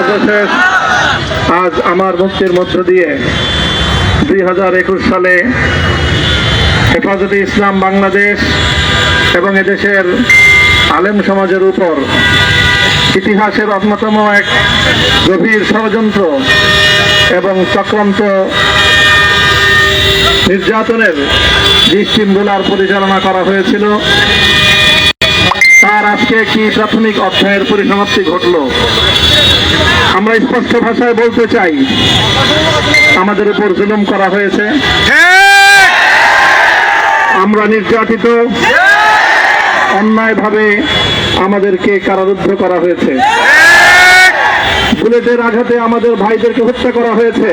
সর্বশেষ আজ আমার মুক্তির মধ্য দিয়ে দুই হাজার একুশ সালে হেফাজতে ইসলাম বাংলাদেশ এবং এদেশের আলেম সমাজের উপর ইতিহাসের অন্যতম এক গভীর ষড়যন্ত্র এবং চক্রান্ত নির্যাতনের যে স্টিমগুলার পরিচালনা করা হয়েছিল। তার আজকে কি প্রাথমিক অধ্যায়ের পরিসমাপ্তি ঘটল? আমরা স্পষ্ট ভাষায় বলতে চাই, আমাদের উপর জুলুম করা হয়েছে। আমরা নির্যাতিত। অন্যায়ভাবে আমাদেরকে কারারুদ্ধ করা হয়েছে। বুলেটের আঘাতে আমাদের ভাইদেরকে হত্যা করা হয়েছে।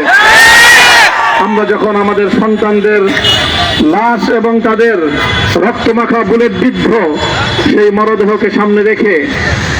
আমরা যখন আমাদের সন্তানদের লাশ এবং তাদের রক্তমাখা বুলেট বিদ্ধ, সেই মরদেহকে সামনে রেখে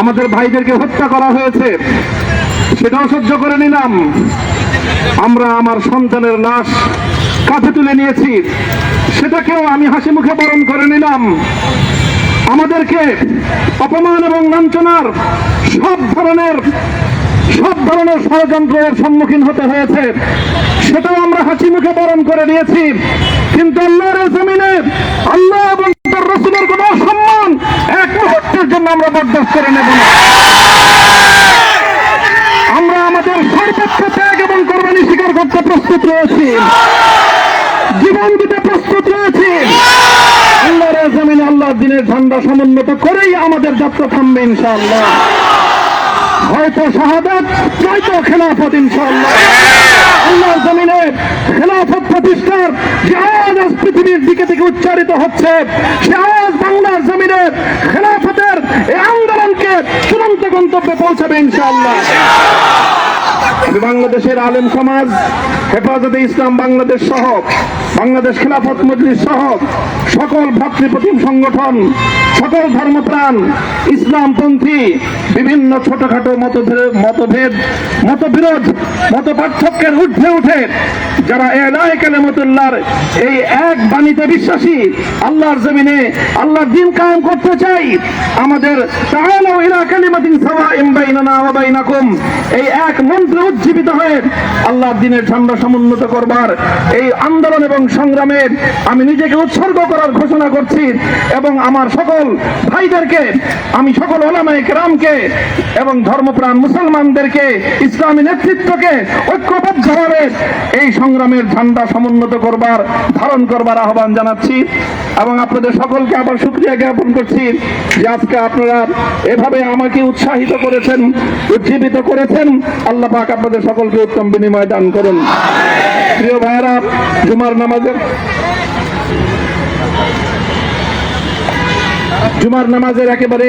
আমাদের ভাইদেরকে হত্যা করা হয়েছে। সেটাও সহ্য করে নিলাম। আমরা আমার সন্তানের লাশ কাঁধে তুলে নিয়েছি। সেটাকেও আমি হাসি মুখে বরণ করে নিলাম। আমাদেরকে অপমান এবং লাঞ্ছনার সব ধরনের সব ধরনের ষড়যন্ত্রের সম্মুখীন হতে হয়েছে। সেটাও আমরা হাসি মুখে বরণ করে নিয়েছি। কিন্তু আল্লাহর জমিনে আল্লাহ এবং তার রসুলের কোন মুহূর্তের জন্য আমরা বরদাস্ত করে নেব না। আমরা আমাদের সর্বোচ্চ ত্যাগ এবং কোরবানি স্বীকার করতে প্রস্তুত রয়েছি। জীবন দিতে প্রস্তুত রয়েছি। আল্লাহর জমিনে আল্লাহর দিনের ঝান্ডা সমুন্নত করেই আমাদের যাত্রা থামবে ইনশাআল্লাহ। হয়তো শাহাদাত, নয়তো খেলাফত ইনশাআল্লাহ। আল্লাহর জমিনে খেলাফত প্রতিষ্ঠার যে আওয়াজ আজ পৃথিবীর দিকে থেকে উচ্চারিত হচ্ছে, সে আওয়াজ বাংলার জমিনে খেলাফতের এই আন্দোলনকে চূড়ান্ত গন্তব্যে পৌঁছাবে ইনশাআল্লাহ। বাংলাদেশের আলেম সমাজ, হেফাজতে ইসলাম বাংলাদেশ সহ, বাংলাদেশ খেলাফত মজলিস সহ, সকল ভাতৃপ্রতিম সংগঠন, সকল ধর্মপ্রাণ, ইসলামপন্থী, বিভিন্ন ছোটখাটো মতভেদ মতভেদ, মতবিরোধ মত পার্থক্যের উঠে উঠে যারা এলায় কালেমতুল্লাহর এই এক বাণীতে বিশ্বাসী, আল্লাহর জমিনে আল্লাহর দিন কায়েম করতে চাই, আমাদের তাআলাউ ধর্মপ্রাণ মুসলমানদেরকে, ইসলামী নেতৃত্বকে ঐক্যবদ্ধভাবে এই সংগ্রামের ঝান্ডা সমুন্নত করবার, ধারণ করবার আহ্বান জানাচ্ছি এবং আপনাদের সকলকে আবার শুক্রিয়া জ্ঞাপন করছি যে আজকে আপনারা এভাবে আমাকে উৎসাহিত করেছেন, উজ্জীবিত করেছেন, আল্লাহ পাক আপনাদের সকলকে উত্তম বিনিময় দান করুন। প্রিয় ভাইয়েরা, জুমার নামাজের জুমার নামাজের একেবারে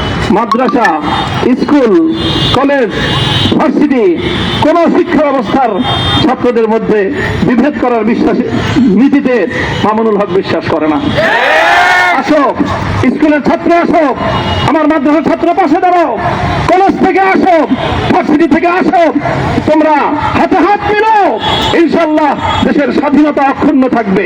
মাদ্রাসা, স্কুল, কলেজ, ভার্সিটি, কোন শিক্ষা ব্যবস্থার ছাত্রদের মধ্যে বিভেদ করার বিশ্বাস, নীতিতে মামুনুল হক বিশ্বাস করে না। আসো, স্কুলের ছাত্র আসো, আমার মাদ্রাসার ছাত্র পাশে দাঁড়াও। কলেজ থেকে আসো, ভার্সিটি থেকে আসো, তোমরা হাতে হাত মিলো ইনশাল্লাহ দেশের স্বাধীনতা অক্ষুণ্ণ থাকবে।